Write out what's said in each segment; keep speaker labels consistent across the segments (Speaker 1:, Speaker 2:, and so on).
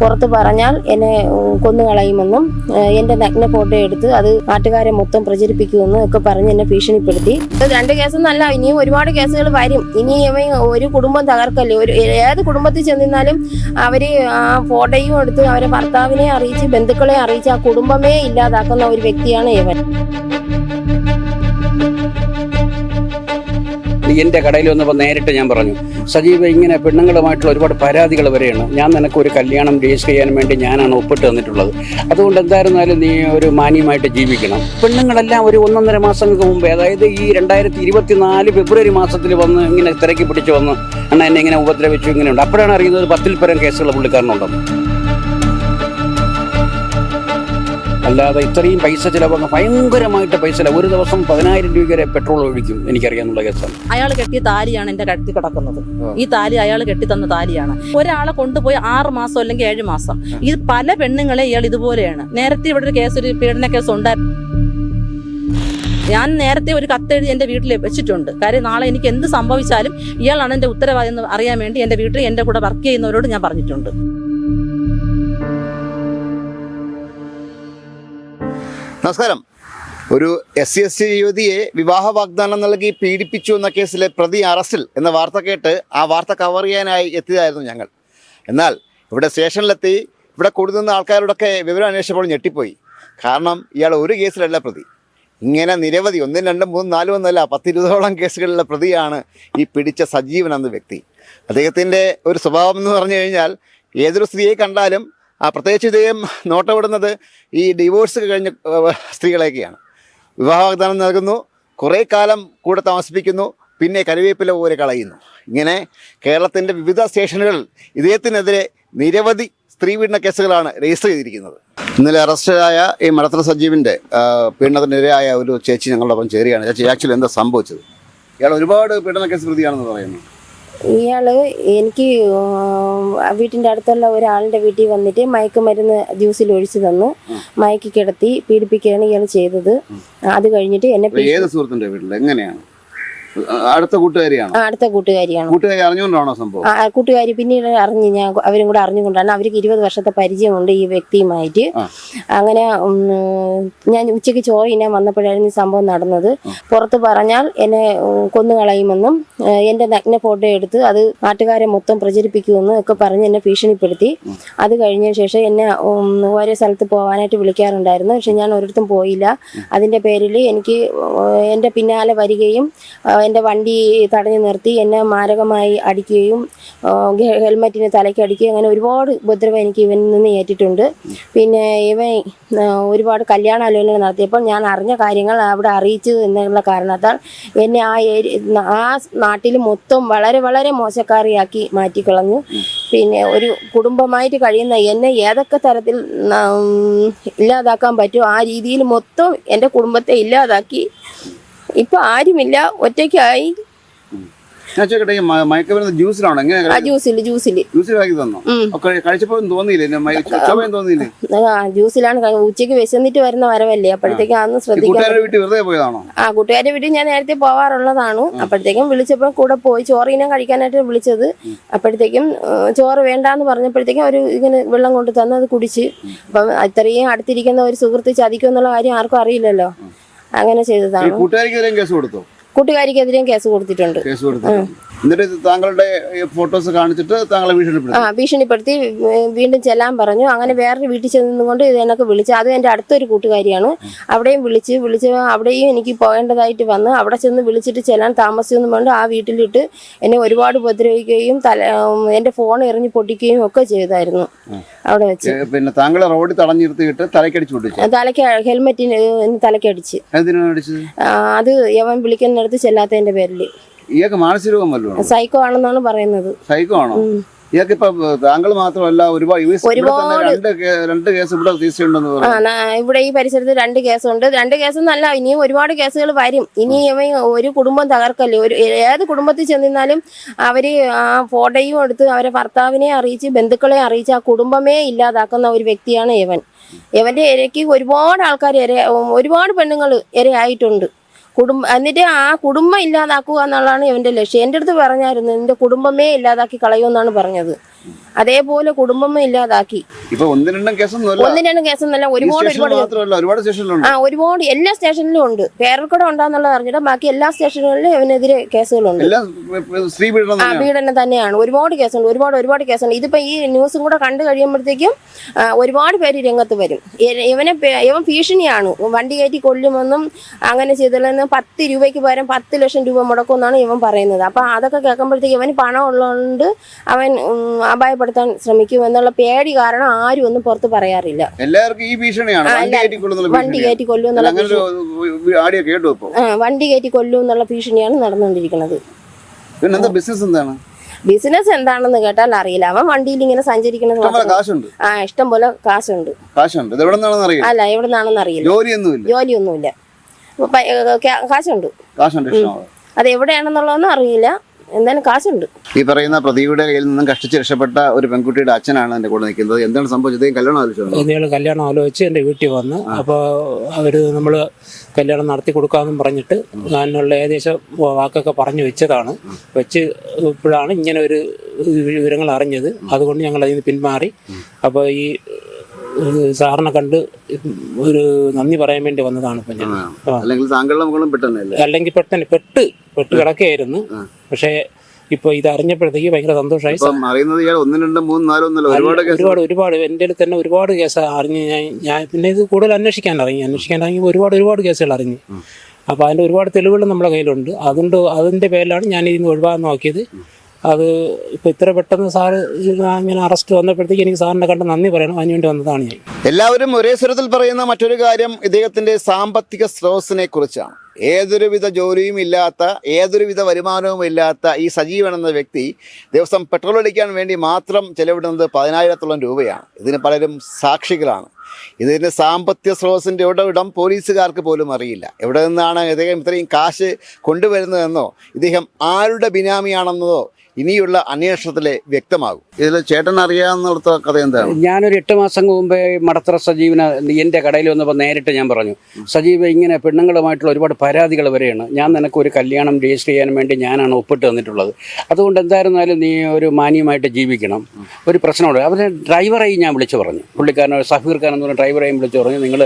Speaker 1: പുറത്ത് പറഞ്ഞാൽ എന്നെ കൊന്നുകളയുമെന്നും എന്റെ നഗ്ന ഫോട്ടോ എടുത്ത് അത് നാട്ടുകാരെ മൊത്തം പ്രചരിപ്പിക്കുമെന്നും ഒക്കെ പറഞ്ഞ് എന്നെ ഭീഷണിപ്പെടുത്തി. രണ്ട് കേസൊന്നല്ല ഇനിയും ഒരുപാട് കേസുകൾ വരും. ഇനി ഒരു കുടുംബം തകർക്കല്ലേ? ഒരു ഏത് കുടുംബത്തിൽ ചെന്നിരുന്നാലും അവർ ആ ഫോട്ടോയും എടുത്ത് അവരെ ഭർത്താവിനെ അറിയിച്ച് ബന്ധുക്കളെ അറിയിച്ച് ആ കുടുംബമേ ഇല്ലാതാക്കുന്ന ഒരു വ്യക്തിയാണ് ഇവൻ.
Speaker 2: എന്റെ കടയിൽ വന്നപ്പോൾ നേരിട്ട് ഞാൻ പറഞ്ഞു സജീവ ഇങ്ങനെ പെണ്ണുങ്ങളുമായിട്ടുള്ള ഒരുപാട് പരാതികൾ വരെയാണ് ഞാൻ നിനക്ക് ഒരു കല്യാണം രജിസ്റ്റർ ചെയ്യാൻ വേണ്ടി ഞാനാണ് ഒപ്പിട്ട് തന്നിട്ടുള്ളത്. അതുകൊണ്ട് എന്തായിരുന്നാലും നീ ഒരു മാന്യമായിട്ട് ജീവിക്കണം. പെണ്ണുങ്ങളെല്ലാം ഒരു ഒന്നൊന്നര മാസങ്ങൾക്ക് മുമ്പേ അതായത് ഈ രണ്ടായിരത്തി ഇരുപത്തിനാല് ഫെബ്രുവരി മാസത്തിൽ വന്ന് ഇങ്ങനെ തിരക്കി പിടിച്ച് വന്ന് അണ്ണ എന്നെ ഇങ്ങനെ ഉപദ്രവിച്ചു ഇങ്ങനെയുണ്ട്. അപ്പോഴാണ് അറിയുന്നത് പത്തിൽ പരം കേസുകൾ പുള്ളിക്കാരനുണ്ടെന്ന് അല്ലാതെ ഇത്രയും പൈസ ചിലവാங்க ഭയങ്കരമായിട്ട് പൈസ ഒരു ദിവസം പതിനായിരം രൂപ വരെ പെട്രോൾ ഒഴിക്കും എനിക്കറിയാന്നുള്ള കേസാണ്.
Speaker 3: അയാൾ കെട്ടിയ താലിയാണ് എന്റെ കഴുത്തി കിടക്കുന്നത്. ഈ താലി അയാൾ കെട്ടിത്തന്ന താലിയാണ്. ഒരാളെ കൊണ്ടുപോയി ആറ് മാസം അല്ലെങ്കിൽ ഏഴ് മാസം. ഇത് പല പെണ്ണുങ്ങളെ ഇയാൾ ഇതുപോലെയാണ്. നേരത്തെ ഇവിടെ ഒരു കേസ് ഒരു പീഡന കേസ് ഉണ്ടായിരുന്നു ഞാൻ നേരത്തെ ഒരു കത്തെഴുതി എന്റെ വീട്ടിൽ വെച്ചിട്ടുണ്ട്. കാര്യം നാളെ എനിക്ക് എന്ത് സംഭവിച്ചാലും ഇയാളാണ് എന്റെ ഉത്തരവാദി എന്ന് അറിയാൻ വേണ്ടി എന്റെ വീട്ടിൽ എന്റെ കൂടെ വർക്ക് ചെയ്യുന്നവരോട് ഞാൻ പറഞ്ഞിട്ടുണ്ട്.
Speaker 4: നമസ്കാരം. ഒരു എസ് സി എസ് ടി യുവതിയെ വിവാഹ വാഗ്ദാനം നൽകി പീഡിപ്പിച്ചു എന്ന കേസിലെ പ്രതി അറസ്റ്റിൽ എന്ന വാർത്ത കേട്ട് ആ വാർത്ത കവർ ചെയ്യാനായി എത്തിയതായിരുന്നു ഞങ്ങൾ. എന്നാൽ ഇവിടെ സ്റ്റേഷനിലെത്തി ഇവിടെ കൊടുക്കുന്ന ആൾക്കാരോടൊക്കെ വിവരം അന്വേഷിച്ചപ്പോൾ ഞെട്ടിപ്പോയി. കാരണം ഇയാൾ ഒരു കേസിലല്ല പ്രതി. ഇങ്ങനെ നിരവധി ഒന്നും രണ്ടും മൂന്നും നാലും ഒന്നല്ല പത്തിരുപതോളം കേസുകളിലെ പ്രതിയാണ് ഈ പിടിച്ച സജീവൻ എന്ന വ്യക്തി. അദ്ദേഹത്തിന്റെ ഒരു സ്വഭാവം എന്ന് പറഞ്ഞു കഴിഞ്ഞാൽ ഏതൊരു സ്ത്രീയെ കണ്ടാലും പ്രത്യേകിച്ച് ഇദ്ദേഹം നോട്ടമിടുന്നത് ഈ ഡിവോഴ്സ് കഴിഞ്ഞ സ്ത്രീകളെയൊക്കെയാണ്. വിവാഹ വാഗ്ദാനം നൽകുന്നു കുറേ കാലം കൂടെ താമസിപ്പിക്കുന്നു പിന്നെ കരുവേപ്പില പോലെ കളയുന്നു. ഇങ്ങനെ കേരളത്തിന്റെ വിവിധ സ്റ്റേഷനുകളിൽ ഇദ്ദേഹത്തിനെതിരെ നിരവധി സ്ത്രീ പീഡന കേസുകളാണ് രജിസ്റ്റർ ചെയ്തിരിക്കുന്നത്. ഇന്നലെ അറസ്റ്റിലായ ഈ മടത്തറ സജീവിന്റെ പീഡനത്തിനെതിരായ ഒരു ചേച്ചി ഞങ്ങളുടെ ഒപ്പം ചേരുകയാണ്. ചേച്ചി ആക്ച്വലി എന്താ സംഭവിച്ചത്? ഇയാൾ ഒരുപാട് പീഡന കേസ് പ്രതിയാണെന്ന് പറയുന്നു.
Speaker 1: ഇയാൾ എനിക്ക് വീട്ടിന്റെ അടുത്തുള്ള ഒരാളുടെ വീട്ടിൽ വന്നിട്ട് മയക്കുമരുന്ന് ജ്യൂസിൽ ഒഴിച്ചു തന്ന്. മയക്കി കിടത്തി പീഡിപ്പിക്കുകയാണ് ഇയാൾ ചെയ്തത്. അത് കഴിഞ്ഞിട്ട് എന്നെ
Speaker 4: ഏത് സുഹൃത്തിന്റെ വീട്ടിൽ എങ്ങനെയാണ്? അടുത്ത കൂട്ടുകാരിയാണോ?
Speaker 1: അടുത്ത കൂട്ടുകാരിയാണ്.
Speaker 4: കൂട്ടുകാരി അറിഞ്ഞുകൊണ്ടാണോ സംഭവം?
Speaker 1: ആ, കൂട്ടുകാരി പിന്നീട് അറിഞ്ഞ് ഞാൻ അവരും കൂടെ അറിഞ്ഞുകൊണ്ടാണ്. അവർക്ക് ഇരുപത് വർഷത്തെ പരിചയമുണ്ട് ഈ വ്യക്തിയുമായിട്ട്. അങ്ങനെ ഞാൻ ഉച്ചയ്ക്ക് ചോറിനാൻ വന്നപ്പോഴായിരുന്നു ഈ സംഭവം നടന്നത്. പുറത്ത് പറഞ്ഞാൽ എന്നെ കൊന്നുകളയുമെന്നും എന്റെ എന്റെ നഗ്ന ഫോട്ടോ എടുത്ത് അത് നാട്ടുകാരെ മൊത്തം പ്രചരിപ്പിക്കുമെന്നും ഒക്കെ പറഞ്ഞ് എന്നെ ഭീഷണിപ്പെടുത്തി. അത് കഴിഞ്ഞ ശേഷം എന്നെ ഓരോ സ്ഥലത്ത് പോകാനായിട്ട് വിളിക്കാറുണ്ടായിരുന്നു. പക്ഷെ ഞാൻ ഒരിടത്തും പോയില്ല. അതിന്റെ പേരിൽ എനിക്ക് എന്റെ എന്റെ പിന്നാലെ വരികയും എന്റെ വണ്ടി തടഞ്ഞു നിർത്തി എന്നെ മാരകമായി അടിക്കുകയും ഹെൽമെറ്റിന് തലയ്ക്ക് അടിക്കുകയും അങ്ങനെ ഒരുപാട് ഉപദ്രവം എനിക്ക് ഇവനിൽ നിന്ന് ഏറ്റിട്ടുണ്ട്. പിന്നെ ഇവൻ ഒരുപാട് കല്യാണാലോചന നടത്തിയപ്പോൾ ഞാൻ അറിഞ്ഞ കാര്യങ്ങൾ അവിടെ അറിയിച്ചു എന്നുള്ള കാരണത്താൽ എന്നെ ആ ആ നാട്ടിൽ മൊത്തം വളരെ വളരെ മോശക്കാരിയാക്കി മാറ്റിക്കളഞ്ഞു. പിന്നെ ഒരു കുടുംബമായിട്ട് കഴിയുന്ന എന്നെ ഏതൊക്കെ തരത്തിൽ ഇല്ലാതാക്കാൻ പറ്റുമോ ആ രീതിയിൽ മൊത്തം എന്റെ കുടുംബത്തെ ഇല്ലാതാക്കി ഇപ്പൊ ആരുമില്ല ഒറ്റയ്ക്കായി.
Speaker 4: ജ്യൂസിലാണോ?
Speaker 1: ഉച്ചയ്ക്ക് വിശന്നിട്ട് വരുന്ന വരവല്ലേ? അപ്പോഴത്തേക്കും അന്ന് ആ കൂട്ടുകാരുടെ വീട്ടിൽ ഞാൻ നേരത്തെ പോവാറുള്ളതാണ്. അപ്പോഴത്തേക്കും വിളിച്ചപ്പോൾ കൂടെ പോയി ചോറ് ഇനം കഴിക്കാനായിട്ട് വിളിച്ചത്. അപ്പോഴത്തേക്കും ചോറ് വേണ്ടാന്ന് പറഞ്ഞപ്പോഴത്തേക്കും ഒരു ഇങ്ങനെ വെള്ളം കൊണ്ട് തന്നത് അത് കുടിച്ച്. അപ്പം അത്രയും അടുത്തിരിക്കുന്ന ഒരു സുഹൃത്ത് ചതിക്കും എന്നുള്ള കാര്യം ആർക്കും അറിയില്ലല്ലോ. അങ്ങനെ ചെയ്തതാണ്.
Speaker 4: കൂട്ടുകാരിക്കെതിരെയും കേസ് കൊടുത്തോ?
Speaker 1: കൂട്ടുകാരിക്കെതിരെയും കേസ് കൊടുത്തിട്ടുണ്ട്.
Speaker 4: കേസ് കൊടുത്തിട്ടുണ്ട്. എന്നിട്ട് താങ്കളുടെ ഫോട്ടോസ് കാണിച്ചിട്ട് താങ്കളെ
Speaker 1: ആ
Speaker 4: ഭീഷണിപ്പെടുത്തി
Speaker 1: ഭീഷണിപ്പെടുത്തി വീണ്ടും ചെല്ലാൻ പറഞ്ഞു. അങ്ങനെ വേറൊരു വീട്ടിൽ ചെന്നുകൊണ്ട് ഇത് വിളിച്ചു അതും എന്റെ അടുത്തൊരു കൂട്ടുകാരിയാണ്. അവിടെയും വിളിച്ച് വിളിച്ച് അവിടെയും എനിക്ക് പോകേണ്ടതായിട്ട് വന്ന് അവിടെ ചെന്ന് വിളിച്ചിട്ട് ചെല്ലാൻ താമസിച്ചൊന്നും വേണ്ട ആ വീട്ടിലിട്ട് എന്നെ ഒരുപാട് ഉപദ്രവിക്കുകയും തല എന്റെ എന്റെ ഫോൺ എറിഞ്ഞ് പൊട്ടിക്കുകയും ഒക്കെ ചെയ്തായിരുന്നു. അവിടെ വെച്ച്.
Speaker 4: പിന്നെ താങ്കളെ റോഡിൽ തടഞ്ഞിരുത്തിയിട്ട് തലക്കടിച്ചു തലക്ക്
Speaker 1: തലയ്ക്ക് ഹെൽമെറ്റിന് തലക്കടിച്ച് അത് യവൻ വിളിക്കുന്നിടത്ത് ചെല്ലാത്തതിന്റെ പേരിൽ
Speaker 4: ഇയാൾക്ക് മാനസിക രോഗം വല്ലതും
Speaker 1: സൈക്കോ ആണെന്നാണ് പറയുന്നത്.
Speaker 4: സൈക്കോ ആണോ? ഇയാൾക്ക് ഇപ്പൊ താങ്കൾ മാത്രമല്ല ഒരുപാട് ഇവിടെ രണ്ട് കേസ് ഇവിടെ രജിസ്റ്റർ
Speaker 1: ഈ പരിസരത്ത് രണ്ട് കേസുണ്ട്. രണ്ട് കേസൊന്നല്ല ഇനിയും ഒരുപാട് കേസുകൾ വരും. ഇനി ഒരു കുടുംബം തകർക്കല്ലേ? ഒരു ഏത് കുടുംബത്തിൽ ചെന്നിരുന്നാലും അവർ ആ ഫോട്ടോയും എടുത്ത് അവരെ ഭർത്താവിനെ അറിയിച്ച് ബന്ധുക്കളെ അറിയിച്ച് ആ കുടുംബമേ ഇല്ലാതാക്കുന്ന ഒരു വ്യക്തിയാണ് ഇവൻ. ഇവന്റെ ഇരയ്ക്ക് ഒരുപാട് ആൾക്കാർ ഇര ഒരുപാട് പെണ്ണുങ്ങൾ ഇരയായിട്ടുണ്ട്. കുടുംബ എന്നിട്ട് ആ കുടുംബം ഇല്ലാതാക്കുക എന്നുള്ളതാണ് ഇവന്റെ ലക്ഷ്യം. എന്റെ അടുത്ത് പറഞ്ഞായിരുന്നു എന്റെ കുടുംബമേ ഇല്ലാതാക്കി കളയുമെന്നാണ് പറഞ്ഞത്. അതേപോലെ കുടുംബം ഇല്ലാതാക്കി.
Speaker 4: ഇപ്പൊ ഒന്നും രണ്ടും കേസൊന്നുമല്ല.
Speaker 1: ഒന്നും രണ്ടും കേസൊന്നല്ല ഒരുപാട് ഒരുപാട്
Speaker 4: ഒരുപാട് സ്റ്റേഷനിലുണ്ട്.
Speaker 1: ആ ഒരുപാട് എല്ലാ സ്റ്റേഷനിലും ഉണ്ട്. കേരളക്കൂടെ ഉണ്ടാന്നുള്ളത് അറിഞ്ഞിട്ട് ബാക്കി എല്ലാ സ്റ്റേഷനുകളിലും ഇവനെതിരെ കേസുകളുണ്ട്.
Speaker 4: സ്ത്രീ പീഡനം
Speaker 1: ആ
Speaker 4: തന്നെയാണ്.
Speaker 1: പീഡനം തന്നെയാണ്. ഒരുപാട് കേസുണ്ട് ഒരുപാട് ഒരുപാട് കേസുണ്ട്. ഇതിപ്പോ ഈ ന്യൂസും കൂടെ കണ്ടു കഴിയുമ്പോഴത്തേക്കും ഒരുപാട് പേര് രംഗത്ത് വരും. ഇവനെ ഇവൻ ഭീഷണിയാണ്. വണ്ടി കയറ്റി കൊല്ലുമെന്നും അങ്ങനെ ചെയ്തില്ലെന്ന് പത്ത് രൂപയ്ക്ക് പകരം പത്ത് ലക്ഷം രൂപ മുടക്കുമെന്നാണ് ഇവൻ പറയുന്നത്. അപ്പൊ അതൊക്കെ കേൾക്കുമ്പോഴത്തേക്ക് ഇവന് പണം ഉള്ളതുകൊണ്ട് അവൻ അപായപ്പെടുത്താൻ ശ്രമിക്കും എന്നുള്ള പേടി കാരണം ആരും ഒന്നും പുറത്ത് പറയാറില്ല.
Speaker 4: എല്ലാവർക്കും ഈ ഭീഷണിയാണ്? വണ്ടി.
Speaker 1: കയറ്റി കൊല്ലും എന്നുള്ള വണ്ടി കയറ്റി കൊല്ലും എന്നുള്ള ഭീഷണിയാണ് നടന്നുകൊണ്ടിരിക്കുന്നത്.
Speaker 4: ബിസിനസ് എന്താണ്?
Speaker 1: ബിസിനസ് എന്താണെന്ന് കേട്ടാൽ അറിയില്ല. അവൻ വണ്ടിയിൽ ഇങ്ങനെ സഞ്ചരിക്കുന്നത് ആ ഇഷ്ടം പോലെ കാശുണ്ട്.
Speaker 4: കാശുണ്ട്
Speaker 1: അല്ല എവിടെ നിന്നാണെന്ന് അറിയില്ല.
Speaker 4: ജോലിയൊന്നുമില്ല.
Speaker 1: കാശുണ്ട്.
Speaker 4: കാശുണ്ട്
Speaker 1: അത് എവിടെയാണെന്നുള്ളതൊന്നും അറിയില്ല. എന്തായാലും കാശുണ്ട്.
Speaker 4: ഈ പറയുന്ന പ്രതിയുടെ കയ്യിൽ നിന്നും കഷ്ടിച്ച് രക്ഷപ്പെട്ട ഒരു പെൺകുട്ടിയുടെ അച്ഛനാണ് എന്റെ കൂടെ നിൽക്കുന്നത്. എന്താണ് സംഭവിച്ചത് കല്യാണം ആലോചിച്ചത്
Speaker 5: ഇയാൾ കല്യാണം ആലോചിച്ച് എന്റെ വീട്ടിൽ വന്ന് അപ്പോൾ അവർ നമ്മൾ കല്യാണം നടത്തി കൊടുക്കാമെന്നും പറഞ്ഞിട്ട് ഞാനുള്ള ഏകദേശം വാക്കൊക്കെ പറഞ്ഞു വെച്ചതാണ്. വെച്ച് ഇപ്പോഴാണ് ഇങ്ങനെ ഒരു വിവരങ്ങൾ അറിഞ്ഞത്. അതുകൊണ്ട് ഞങ്ങൾ അതിൽ നിന്ന് പിന്മാറി. അപ്പോൾ ഈ സാറിനെ കണ്ട് ഒരു നന്ദി പറയാൻ വേണ്ടി വന്നതാണ് ഇപ്പം ഞാൻ. ആ.
Speaker 4: അല്ലെങ്കിൽ താങ്കളുടെ മകളും പെട്ടെന്നല്ലേ
Speaker 5: അല്ലെങ്കിൽ പെട്ടെന്ന് പെട്ട് പെട്ട് കിടക്കുകയായിരുന്നു. പക്ഷേ ഇപ്പൊ ഇത് അറിഞ്ഞപ്പോഴത്തേക്ക് ഭയങ്കര സന്തോഷമായി.
Speaker 4: ഇപ്പം അറിയുന്നത് ഇയാൾ ഒന്നും രണ്ടും മൂന്നും നാലും ഒന്നല്ല ഒരുപാട്
Speaker 5: ഒരുപാട് ഒരുപാട്. എന്റെ അടുത്ത് തന്നെ ഒരുപാട് കേസ് അറിഞ്ഞ് ഞാൻ ഞാൻ പിന്നെ ഇത് കൂടുതൽ അന്വേഷിക്കാൻ ഇറങ്ങി അന്വേഷിക്കാൻ ഇറങ്ങി ഒരുപാട് ഒരുപാട് കേസുകൾ അറിഞ്ഞു. അപ്പോൾ അതിന്റെ ഒരുപാട് തെളിവുകൾ നമ്മുടെ കയ്യിലുണ്ട്. അതുകൊണ്ട് അതിന്റെ പേരിലാണ് ഞാൻ ഇതിന് ഒഴിവാകാൻ നോക്കിയത്. അത് ഇപ്പോൾ ഇത്ര പെട്ടെന്ന് സാറ് ഇങ്ങനെ അറസ്റ്റ് വന്നപ്പോഴത്തേക്ക് എനിക്ക് സാറിനെ കണ്ട് നന്ദി പറയണം. അതിനുവേണ്ടി വന്നതാണ് ഞാൻ.
Speaker 4: എല്ലാവരും ഒരേ സ്വരത്തിൽ പറയുന്ന മറ്റൊരു കാര്യം ഇദ്ദേഹത്തിന്റെ സാമ്പത്തിക സ്രോതസ്സിനെ കുറിച്ചാണ്. ഏതൊരുവിധ ജോലിയും ഇല്ലാത്ത ഏതൊരുവിധ വരുമാനവും ഇല്ലാത്ത ഈ സജീവൻ എന്ന വ്യക്തി ദിവസം പെട്രോൾ അടിക്കാൻ വേണ്ടി മാത്രം ചെലവിടുന്നത് പതിനായിരത്തോളം രൂപയാണ്. ഇതിന് പലരും സാക്ഷികളാണ്. ഇതിന്റെ സാമ്പത്തിക സ്രോതസ്സിന്റെ ഇടം പോലീസുകാർക്ക് പോലും അറിയില്ല. എവിടെ നിന്നാണ് ഇദ്ദേഹം ഇത്രയും കാശ് കൊണ്ടുവരുന്നതെന്നോ ഇദ്ദേഹം ആരുടെ ബിനാമിയാണെന്നതോ ഇനിയുള്ള അന്വേഷണത്തിലെ വ്യക്തമാകും. ഇതിൽ ചേട്ടൻ അറിയാവുന്നിടത്ത കഥ എന്താണ്?
Speaker 2: ഞാനൊരു എട്ട് മാസം മുമ്പേ മടത്തറ സജീവന എന്റെ കടയിൽ വന്നപ്പോൾ നേരിട്ട് ഞാൻ പറഞ്ഞു സജീവ് ഇങ്ങനെ പെണ്ണുങ്ങളുമായിട്ടുള്ള ഒരുപാട് പരാതികൾ വരെയാണ്. ഞാൻ നിനക്ക് ഒരു കല്യാണം രജിസ്റ്റർ ചെയ്യാൻ വേണ്ടി ഞാനാണ് ഒപ്പിട്ട് തന്നിട്ടുള്ളത്. അതുകൊണ്ട് എന്തായിരുന്നാലും നീ ഒരു മാന്യമായിട്ട് ജീവിക്കണം. ഒരു പ്രശ്നമുണ്ട്. അവരെ ഡ്രൈവറായി ഞാൻ വിളിച്ചു പറഞ്ഞു. പുള്ളിക്കാരൻ സഫീർ ഖാൻ എന്ന് പറഞ്ഞ ഡ്രൈവറെയും വിളിച്ച് പറഞ്ഞു നിങ്ങൾ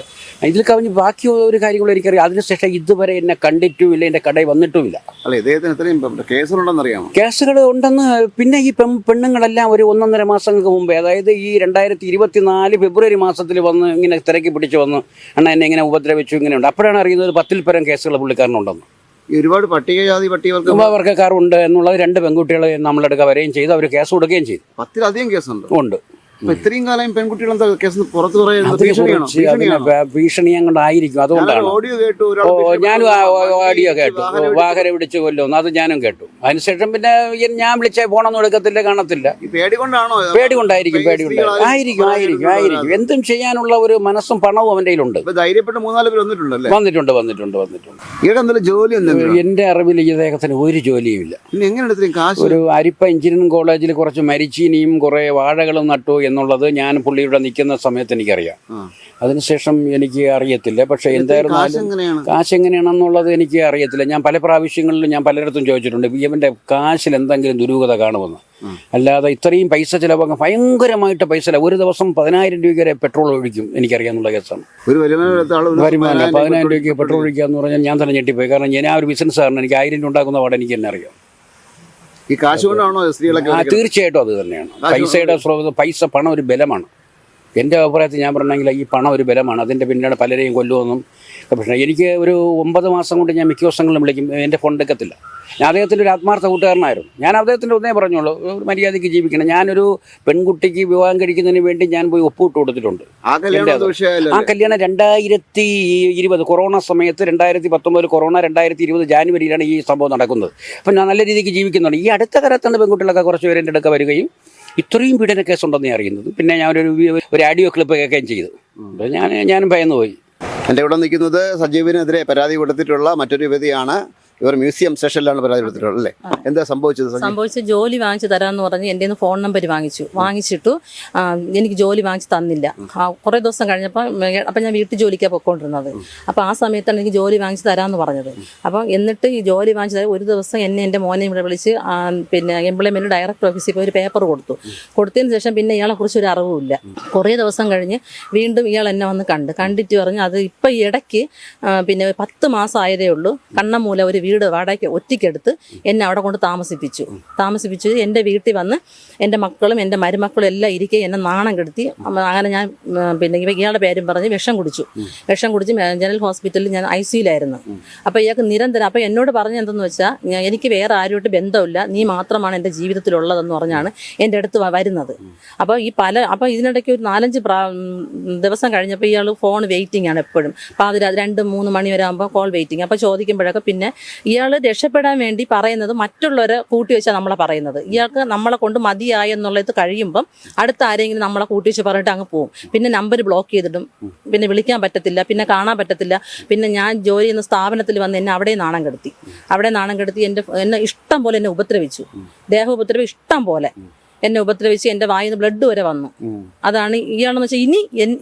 Speaker 2: ഇതിൽ കവിഞ്ഞ് ബാക്കി ഒരു കാര്യങ്ങളും എനിക്കറിയാം. അതിനുശേഷം ഇതുവരെ എന്നെ കണ്ടിട്ടുമില്ല എന്റെ കടയിൽ വന്നിട്ടുമില്ല.
Speaker 4: അല്ല ഇദ്ദേഹത്തിന് ഇത്രയും കേസുകളുണ്ടെന്ന് അറിയാമോ
Speaker 2: കേസുകൾ ഉണ്ടെന്ന് പിന്നെ ഈ പെൺ പെണ്ണുങ്ങളെല്ലാം ഒരു ഒന്നൊന്നര മാസങ്ങൾക്ക് മുമ്പേ അതായത് ഈ രണ്ടായിരത്തി ഇരുപത്തിനാല് ഫെബ്രുവരി മാസത്തിൽ വന്ന് ഇങ്ങനെ തിരക്കി പിടിച്ച് വന്ന് അണ്ണ എന്നെ ഇങ്ങനെ ഉപദ്രവിച്ചു ഇങ്ങനെ ഉണ്ട് അപ്പോഴാണ് അറിയുന്നത് പത്തിൽ പരം കേസുകൾ പുള്ളിക്കാരനുണ്ടെന്ന്.
Speaker 4: ഒരുപാട് പട്ടികജാതി പട്ടികവർക്ക്
Speaker 2: ഉണ്ട് എന്നുള്ളത് രണ്ട് പെൺകുട്ടികൾ നമ്മളെടുക്കുക വരികയും ചെയ്തു. അവർ കേസ് കൊടുക്കുകയും ചെയ്തു.
Speaker 4: പത്തിലധികം കേസുണ്ട്.
Speaker 2: ഉണ്ട്.
Speaker 4: അപ്പൊ ഇത്രയും കാലം പെൺകുട്ടികൾ എന്താ കേസ് പുറത്തു പറയുന്നത്
Speaker 2: ഭീഷണി അങ്ങോട്ടായിരിക്കും അതുകൊണ്ടാണ്.
Speaker 4: ഓഡിയോ കേട്ടു
Speaker 2: ഞാനും ഓഡിയോ കേട്ടു.
Speaker 4: വാഹനം
Speaker 2: വിളിച്ചു പിടിച്ച് കൊല്ലുന്നു അത് ഞാനും കേട്ടു. അതിനുശേഷം പിന്നെ ഞാൻ വിളിച്ചേ ഫോണൊന്നും എടുക്കത്തില്ല കാണത്തില്ല.
Speaker 4: പേടി കൊണ്ടാണോ?
Speaker 2: പേടി കൊണ്ടായിരിക്കും പേടി കൊണ്ടായിരിക്കും ആയിരിക്കും ആയിരിക്കും ആയിരിക്കും. എന്തും ചെയ്യാനുള്ള ഒരു മനസ്സും പണവും അവന്റെ കയ്യിലുണ്ട്.
Speaker 4: ഇപ്പൊ ധൈര്യപ്പെട്ട് മൂന്നാൽ പേര് വന്നിട്ടുണ്ടല്ലേ?
Speaker 2: വന്നിട്ടുണ്ട് വന്നിട്ടുണ്ട് വന്നിട്ടുണ്ട്.
Speaker 4: ഇവിടെ എന്തെങ്കിലും ജോലി
Speaker 2: എന്റെ അറിവിൽ ഇദ്ദേഹത്തിന് ഒരു
Speaker 4: ജോലിയും ഇല്ല എങ്ങനെ
Speaker 2: ഒരു അരിപ്പ എഞ്ചിനീയറിംഗ് കോളേജിൽ കുറച്ച് മരിച്ചീനിയും കുറെ വാഴകളും നട്ടു എന്നുള്ളത് ഞാൻ പുള്ളിയുടെ നിൽക്കുന്ന സമയത്ത് എനിക്കറിയാം. അതിനുശേഷം എനിക്ക് അറിയത്തില്ല. പക്ഷെ എന്തായിരുന്നാലും കാശ് എങ്ങനെയാണെന്നുള്ളത് എനിക്ക് അറിയത്തില്ല. ഞാൻ പല പ്രാവശ്യങ്ങളിലും ഞാൻ പലയിടത്തും ചോദിച്ചിട്ടുണ്ട്. ഇവന്റെ കാശിൽ എന്തെങ്കിലും ദുരൂഹത കാണുമെന്ന്. അല്ലാതെ ഇത്രയും പൈസ ചിലവാക്കാൻ ഭയങ്കരമായിട്ട് പൈസ. ഒരു ദിവസം പതിനായിരം രൂപ വരെ പെട്രോൾ ഒഴിക്കും എനിക്കറിയാമെന്നുള്ള കേസാണ്.
Speaker 4: ഒരു വരുമാനം പതിനായിരം
Speaker 2: രൂപയ്ക്ക് പെട്രോൾ ഒഴിക്കുക എന്ന് പറഞ്ഞാൽ ഞാൻ തന്നെ ഞെട്ടിപ്പോയി. കാരണം ഞാൻ ആ ഒരു ബിസിനസ്സാണ് എനിക്ക് ആയിരം രൂപ ഉണ്ടാക്കുന്ന പാടെ എനിക്ക് തന്നെ അറിയാം.
Speaker 4: ഈ കാശ് കൊണ്ടാണോ സ്ത്രീകളൊക്കെ
Speaker 2: തീർച്ചയായിട്ടും അത് തന്നെയാണ്. പൈസയുടെ സ്രോതസ് പൈസ പണം ഒരു ബലമാണ്. എന്റെ അഭിപ്രായത്തിൽ ഞാൻ പറഞ്ഞെങ്കിൽ ഈ പണം ഒരു ബലമാണ്. അതിന്റെ പിന്നീട് പലരെയും കൊല്ലുമെന്നും പക്ഷേ എനിക്ക് ഒരു ഒമ്പത് മാസം കൊണ്ട് ഞാൻ മിക്ക ദിവസങ്ങളിലും വിളിക്കും എന്റെ ഫോൺ എടുക്കത്തില്ല. ഞാൻ അദ്ദേഹത്തിന്റെ ഒരു ആത്മാർത്ഥ കൂട്ടുകാരനായിരുന്നു. ഞാൻ അദ്ദേഹത്തിന്റെ ഒന്നേ പറഞ്ഞോളൂ ഒരു മര്യാദയ്ക്ക് ജീവിക്കണം. ഞാനൊരു പെൺകുട്ടിക്ക് വിവാഹം കഴിക്കുന്നതിന് വേണ്ടി ഞാൻ പോയി ഒപ്പിട്ട് കൊടുത്തിട്ടുണ്ട്.
Speaker 4: ആ കല്യാണം
Speaker 2: രണ്ടായിരത്തി ഇരുപത് കൊറോണ സമയത്ത് രണ്ടായിരത്തി പത്തൊമ്പതിൽ കൊറോണ രണ്ടായിരത്തി ഇരുപത് ജാനുവരിയിലാണ് ഈ സംഭവം നടക്കുന്നത്. അപ്പം ഞാൻ നല്ല രീതിക്ക് ജീവിക്കുന്നുണ്ട്. ഈ അടുത്ത കാലത്താണ് പെൺകുട്ടികളൊക്കെ കുറച്ച് പേര് എന്റെ അടുക്ക വരികയും ഇത്രയും പീഡന കേസുണ്ടെന്ന് ഞാൻ അറിയുന്നത്? പിന്നെ ഞാൻ ഒരു ഒരു ആഡിയോ ക്ലിപ്പ് കേൾക്കുകയും ചെയ്തു. ഞാൻ ഞാനും ഭയന്നു പോയി
Speaker 4: എന്റെ ഇവിടെ നിൽക്കുന്നത് സജീവിനെതിരെ പരാതി കൊടുത്തിട്ടുള്ള മറ്റൊരു യുവതിയാണ് ഇവർ മ്യൂസിയം സെഷനിലാണ് പരാതി കൊടുത്തിട്ടുള്ളത് അല്ലേ എന്താ സംഭവിച്ചത്
Speaker 3: സംഭവിച്ച ജോലി വാങ്ങിച്ചു തരാന്ന് പറഞ്ഞ് എന്റെ നിന്ന് ഫോൺ നമ്പർ വാങ്ങിച്ചു. വാങ്ങിച്ചിട്ടു എനിക്ക് ജോലി വാങ്ങിച്ചു തന്നില്ല. കുറെ ദിവസം കഴിഞ്ഞപ്പോൾ അപ്പം ഞാൻ വീട്ടിൽ ജോലിക്കാണ് പൊയ്ക്കൊണ്ടിരുന്നത് അപ്പോൾ ആ സമയത്താണ് എനിക്ക് ജോലി വാങ്ങിച്ചു തരാമെന്ന് പറഞ്ഞത്. അപ്പം എന്നിട്ട് ഈ ജോലി വാങ്ങിച്ചു തരാൻ ഒരു ദിവസം എന്നെ എന്റെ മോനെ ഇവിടെ വിളിച്ച് പിന്നെ എംപ്ലോയ്മെന്റ് ഡയറക്ടർ ഓഫീസിൽ പോയി ഒരു പേപ്പർ കൊടുത്തു. കൊടുത്തതിന് ശേഷം പിന്നെ ഇയാളെ കുറിച്ച് ഒരു അറിവുമില്ല. കുറേ ദിവസം കഴിഞ്ഞ് വീണ്ടും ഇയാൾ എന്നെ വന്ന് കണ്ട്. കണ്ടിട്ട് പറഞ്ഞു അത് ഇപ്പം ഇടയ്ക്ക് പിന്നെ പത്ത് മാസം ആയതേ ഉള്ളൂ. കണ്ണമൂല ഒരു വീട് വാടകയ്ക്ക് ഒറ്റയ്ക്കെടുത്ത് എന്നെ അവിടെ കൊണ്ട് താമസിപ്പിച്ചു. താമസിപ്പിച്ചു എന്റെ വീട്ടിൽ വന്ന് എന്റെ മക്കളും എന്റെ മരുമക്കളും എല്ലാം ഇരിക്കെ എന്നെ നാണം കെടുത്തി. അങ്ങനെ ഞാൻ പിന്നെ ഇയാളുടെ പേരും പറഞ്ഞ് വിഷം കുടിച്ചു. വിഷം കുടിച്ച് ജനറൽ ഹോസ്പിറ്റലിൽ ഞാൻ ഐ സിയിലായിരുന്നു. അപ്പോൾ ഇയാൾക്ക് നിരന്തരം അപ്പോൾ എന്നോട് പറഞ്ഞ എന്തെന്ന് വെച്ചാൽ എനിക്ക് വേറെ ആരുമായിട്ട് ബന്ധമില്ല. നീ മാത്രമാണ് എന്റെ ജീവിതത്തിലുള്ളതെന്ന് പറഞ്ഞാണ് എന്റെ അടുത്ത് വരുന്നത്. അപ്പോൾ ഈ പല അപ്പോൾ ഇതിനിടയ്ക്ക് ഒരു നാലഞ്ച് ദിവസം കഴിഞ്ഞപ്പോൾ ഇയാൾ ഫോൺ വെയിറ്റിംഗ് ആണ് എപ്പോഴും. അപ്പോൾ അതിൽ രണ്ട് മൂന്ന് മണി വരെ ആകുമ്പോൾ കോൾ വെയിറ്റിംഗ്. അപ്പോൾ ചോദിക്കുമ്പോഴൊക്കെ പിന്നെ ഇയാൾ രക്ഷപ്പെടാൻ വേണ്ടി പറയുന്നത് മറ്റുള്ളവരെ കൂട്ടി വെച്ചാൽ നമ്മളെ പറയുന്നത്. ഇയാൾക്ക് നമ്മളെ കൊണ്ട് മതിയായി എന്നുള്ളത് കഴിയുമ്പം അടുത്ത ആരെങ്കിലും നമ്മളെ കൂട്ടി വെച്ച് പറഞ്ഞിട്ട് അങ്ങ് പോവും. പിന്നെ നമ്പർ ബ്ലോക്ക് ചെയ്തിടും. പിന്നെ വിളിക്കാൻ പറ്റത്തില്ല പിന്നെ കാണാൻ പറ്റത്തില്ല. പിന്നെ ഞാൻ ജോലി ചെയ്യുന്ന സ്ഥാപനത്തിൽ വന്ന് എന്നെ അവിടെ നാണം കെടുത്തി. അവിടെ നാണം കെടുത്തി എന്റെ എന്നെ ഇഷ്ടം പോലെ എന്നെ ഉപദ്രവിച്ചു. ദേഹ ഉപദ്രവം ഇഷ്ടം പോലെ. എന്നെ ഉപദ്രവിച്ച് എന്റെ വായിൽ ബ്ലഡ് വരെ വന്നു. അതാണ് ഇയാളെന്ന് വെച്ചാൽ ഇനി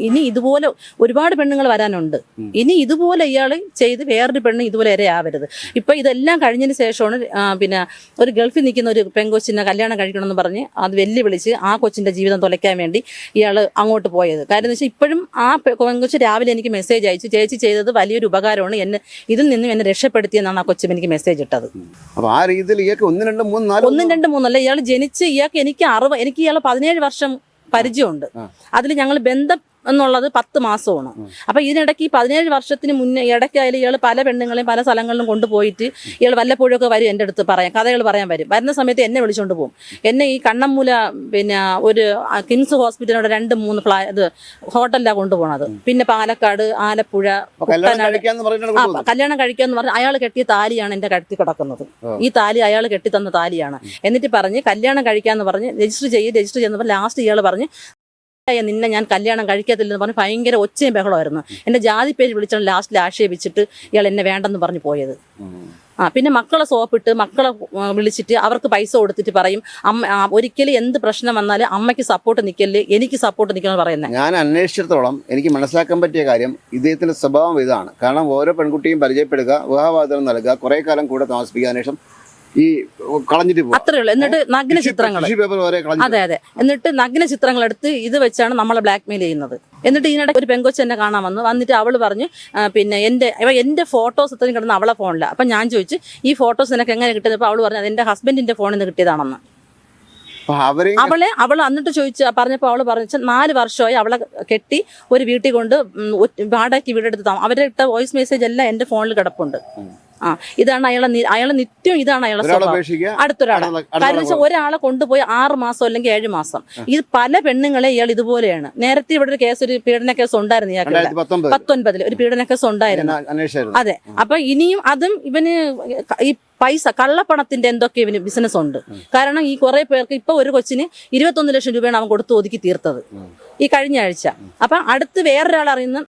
Speaker 3: ഇനി ഇതുപോലെ ഒരുപാട് പെണ്ണുങ്ങൾ വരാനുണ്ട്. ഇനി ഇതുപോലെ ഇയാൾ ചെയ്ത് വേറൊരു പെണ്ണ് ഇതുപോലെ ഇരയാവരുത് ഇപ്പൊ ഇതെല്ലാം കഴിഞ്ഞതിന് ശേഷമാണ് പിന്നെ ഒരു ഗൾഫിൽ നിൽക്കുന്ന ഒരു പെൺകൊച്ചിനെ കല്യാണം കഴിക്കണമെന്ന് പറഞ്ഞ് അത് വെല്ലുവിളിച്ച് ആ കൊച്ചിന്റെ ജീവിതം തുലയ്ക്കാൻ വേണ്ടി ഇയാൾ അങ്ങോട്ട് പോയത്. കാര്യം എന്ന് വെച്ചാൽ ഇപ്പോഴും ആ പെൺകൊച്ച് രാവിലെ എനിക്ക് മെസ്സേജ് അയച്ചു ചേച്ചി ചെയ്തത് വലിയൊരു ഉപകാരമാണ്. എന്നെ ഇതിൽ നിന്നും എന്നെ രക്ഷപ്പെടുത്തിയെന്നാണ് ആ കൊച്ചു എനിക്ക് മെസ്സേജ് ഇട്ടത്.
Speaker 4: അപ്പോൾ ആ രീതിയിൽ ഇയാൾക്ക് ഒന്ന് രണ്ട് മൂന്ന് നാല്
Speaker 3: ഒന്നും രണ്ട് മൂന്നല്ല ഇയാൾ ജനിച്ച് ഇയാൾക്ക് എനിക്ക് അറിവ് എനിക്ക് ഇയാളെ പതിനേഴ് വർഷം പരിചയമുണ്ട്. അതിൽ ഞങ്ങൾ ബന്ധം എന്നുള്ളത് പത്ത് മാസമാണ്. അപ്പൊ ഇതിനിടയ്ക്ക് ഈ പതിനേഴ് വർഷത്തിന് മുന്നേ ഇടയ്ക്കായാലും ഇയാൾ പല പെണ്ണുങ്ങളെയും പല സ്ഥലങ്ങളിലും കൊണ്ടുപോയിട്ട് ഇയാൾ വല്ലപ്പോഴൊക്കെ വരും എന്റെ അടുത്ത് പറയാം. കഥകൾ പറയാൻ വരും. വരുന്ന സമയത്ത് എന്നെ വിളിച്ചുകൊണ്ട് പോകും എന്നെ ഈ കണ്ണമ്മൂല പിന്നെ ഒരു കിംസ് ഹോസ്പിറ്റലിനോട് രണ്ട് മൂന്ന് ഫ്ലാ ഇത് ഹോട്ടലിലാണ് കൊണ്ടുപോണത്. പിന്നെ പാലക്കാട് ആലപ്പുഴ
Speaker 4: കല്യാണം
Speaker 3: കുട്ടനാട്.
Speaker 4: കഴിക്കാന്ന് പറഞ്ഞിട്ടാണ്
Speaker 3: ആ
Speaker 4: കൊണ്ടുപോകുന്നത്.
Speaker 3: കല്യാണം കഴിക്കാന്ന് പറഞ്ഞ് അയാൾ കെട്ടിയ താലിയാണ് എന്റെ കഴുത്തി കിടക്കുന്നത്. ഈ താലി അയാൾ കെട്ടിത്തന്ന താലിയാണ്. എന്നിട്ട് പറഞ്ഞ് കല്യാണം കഴിക്കാന്ന് പറഞ്ഞ് രജിസ്റ്റർ ചെയ്ത് രജിസ്റ്റർ ചെയ്യുന്നപ്പോൾ ലാസ്റ്റ് ഇയാൾ പറഞ്ഞ് "ഏയ് നിന്നെ ഞാൻ കല്യാണം കഴിക്കത്തില്ലെന്ന് പറഞ്ഞ് ഭയങ്കര ഒച്ചയും ബഹളമായിരുന്നു എന്റെ ജാതി പേര് വിളിച്ചാണ് ലാസ്റ്റിൽ ആക്ഷേപിച്ചിട്ട് ഇയാൾ എന്നെ വേണ്ടെന്ന് പറഞ്ഞു പോയത്. ആ പിന്നെ മക്കളെ സോപ്പിട്ട് മക്കളെ വിളിച്ചിട്ട് അവർക്ക് പൈസ കൊടുത്തിട്ട് പറയും അമ്മ ഒരിക്കലും എന്ത് പ്രശ്നം വന്നാലും അമ്മയ്ക്ക് സപ്പോർട്ട് നിൽക്കല്ലേ എനിക്ക് സപ്പോർട്ട് നിൽക്കണം പറയുന്നത്
Speaker 4: ഞാൻ അന്വേഷിച്ചിടത്തോളം എനിക്ക് മനസ്സിലാക്കാൻ പറ്റിയ കാര്യം ഇദ്ദേഹത്തിന്റെ സ്വഭാവം ഇതാണ്. കാരണം ഓരോ പെൺകുട്ടിയും പരിചയപ്പെടുക വിവാഹവാദനം നൽകുക കുറെ കാലം കൂടെ താമസിപ്പിക്കുക ശേഷം ഈ കളഞ്ഞിട്ട് പോകും
Speaker 3: അത്രേ ഉള്ളൂ. എന്നിട്ട് നഗ്ന ചിത്രങ്ങൾ അതെ അതെ. എന്നിട്ട് നഗ്ന ചിത്രങ്ങൾ എടുത്ത് ഇത് വെച്ചാണ് നമ്മളെ ബ്ലാക്ക് മെയിൽ ചെയ്യുന്നത്. എന്നിട്ട് ഇതിനിടെ ഒരു പെങ്കൊച്ച് എന്നെ കാണാൻ വന്നു. വന്നിട്ട് അവൾ പറഞ്ഞു പിന്നെ എന്റെ എന്റെ ഫോട്ടോസ് ഇത്രയും കിടന്ന് അവളെ ഫോണില്ല അപ്പം ഞാൻ ചോദിച്ചു ഈ ഫോട്ടോസ് നിനക്ക് എങ്ങനെ കിട്ടിയത് അപ്പോൾ അവൾ പറഞ്ഞു അത് എന്റെ ഹസ്ബൻഡിന്റെ ഫോണിൽ നിന്ന് കിട്ടിയതാണെന്ന് അവളെ അവൾ എന്നിട്ട് ചോദിച്ചു പറഞ്ഞപ്പോൾ അവൾ പറഞ്ഞു നാല് വർഷമായി അവളെ കെട്ടി ഒരു വീട്ടിൽ കൊണ്ട് വാടകയ്ക്ക് വീടെടുത്ത് താമ അവരുടെ ഇട്ട വോയിസ് മെസ്സേജ് എല്ലാം എന്റെ ഫോണിൽ കിടപ്പുണ്ട്. ആ ഇതാണ് അയാളെ അയാളെ നിത്യം ഇതാണ് അയാളെ സ്വഭാവം. അടുത്തൊരാളെ.
Speaker 4: അടുത്ത- അടുത്ത
Speaker 3: കാരണം വെച്ചാൽ ഒരാളെ കൊണ്ടുപോയി ആറ് മാസം അല്ലെങ്കിൽ ഏഴ് മാസം. ഇത് പല പെണ്ണുങ്ങളെ ഇയാൾ ഇതുപോലെയാണ്. നേരത്തെ ഇവിടെ ഒരു കേസ് ഒരു പീഡന കേസ് ഉണ്ടായിരുന്നു ഇയാൾക്ക്. പത്തൊൻപതിൽ ഒരു പീഡന കേസ് ഉണ്ടായിരുന്നു. അതെ. അപ്പൊ ഇനിയും അതും ഇവന് ഈ പൈസ കള്ളപ്പണത്തിന്റെ എന്തൊക്കെ ഇവന് ബിസിനസ് ഉണ്ട്. കാരണം ഈ കുറെ പേർക്ക് ഇപ്പൊ ഒരു കൊച്ചിന് ഇരുപത്തൊന്ന് ലക്ഷം രൂപയാണ് അവൻ കൊടുത്ത് ഒതുക്കി തീർത്തത്. ഈ കഴിഞ്ഞ ആഴ്ച. അപ്പൊ അടുത്ത് വേറൊരാൾ അറിയുന്ന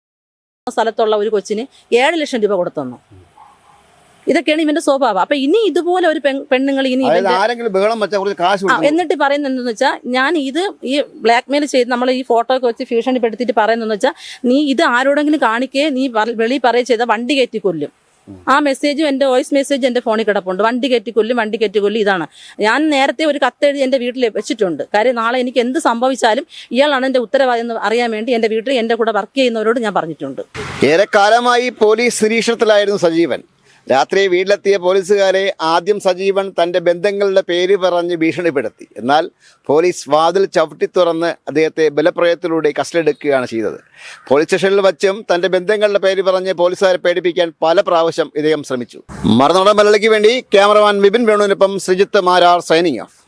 Speaker 3: സ്ഥലത്തുള്ള ഒരു കൊച്ചിന് ഏഴ് ലക്ഷം രൂപ കൊടുത്തു ഇതൊക്കെയാണ് ഇവന്റെ സ്വഭാവം. അപ്പൊ ഇനി ഇതുപോലെ ഒരു പെണ്ണുങ്ങൾ ഇനി എന്നിട്ട് പറയുന്നത് എന്തെന്ന് വെച്ചാൽ ഞാൻ ഇത് ഈ ബ്ലാക്ക് മെയിൽ ചെയ്ത് നമ്മൾ ഈ ഫോട്ടോ ഒക്കെ വെച്ച് ഭീഷണിപ്പെടുത്തിയിട്ട് പറയുന്നതെന്ന് വെച്ചാൽ നീ ഇത് ആരോടെങ്കിലും കാണിക്കേ നീ വെളി പറയുക ചെയ്ത വണ്ടി കയറ്റി കൊല്ലും. ആ മെസ്സേജും എന്റെ വോയിസ് മെസ്സേജ് എന്റെ ഫോണിൽ കിടപ്പുണ്ട്. വണ്ടി കയറ്റി കൊല്ലും വണ്ടി കയറ്റി കൊല്ലും ഇതാണ്. ഞാൻ നേരത്തെ ഒരു കത്തെഴുതി എന്റെ വീട്ടിൽ വെച്ചിട്ടുണ്ട്. കാര്യം നാളെ എനിക്ക് എന്ത് സംഭവിച്ചാലും ഇയാളാണ് എന്റെ ഉത്തരവാദി എന്ന് അറിയാൻ വേണ്ടി എന്റെ വീട്ടിൽ എന്റെ കൂടെ വർക്ക് ചെയ്യുന്നവരോട് ഞാൻ പറഞ്ഞിട്ടുണ്ട്.
Speaker 4: ഏറെക്കാലമായി പോലീസ് നിരീക്ഷണത്തിലായിരുന്നു സജീവൻ. രാത്രി വീട്ടിലെത്തിയ പോലീസുകാരെ ആദ്യം സജീവൻ തന്റെ ബന്ധങ്ങളുടെ പേര് പറഞ്ഞ് ഭീഷണിപ്പെടുത്തി. എന്നാൽ പോലീസ് വാതിൽ ചവിട്ടി തുറന്ന് അദ്ദേഹത്തെ ബലപ്രയത്തിലൂടെ കസ്റ്റഡിയെടുക്കുകയാണ് ചെയ്തത്. പോലീസ് സ്റ്റേഷനിൽ വച്ചും തന്റെ ബന്ധങ്ങളുടെ പേര് പറഞ്ഞ് പോലീസുകാരെ പേടിപ്പിക്കാൻ പല പ്രാവശ്യം ഇദ്ദേഹം ശ്രമിച്ചു. മറുനാടൻ മലയാളിക്ക് വേണ്ടി ക്യാമറമാൻ വിപിൻ വേണുവിനൊപ്പം ശ്രീജിത്ത് മാരാർ സൈനിങ് ഓഫ്.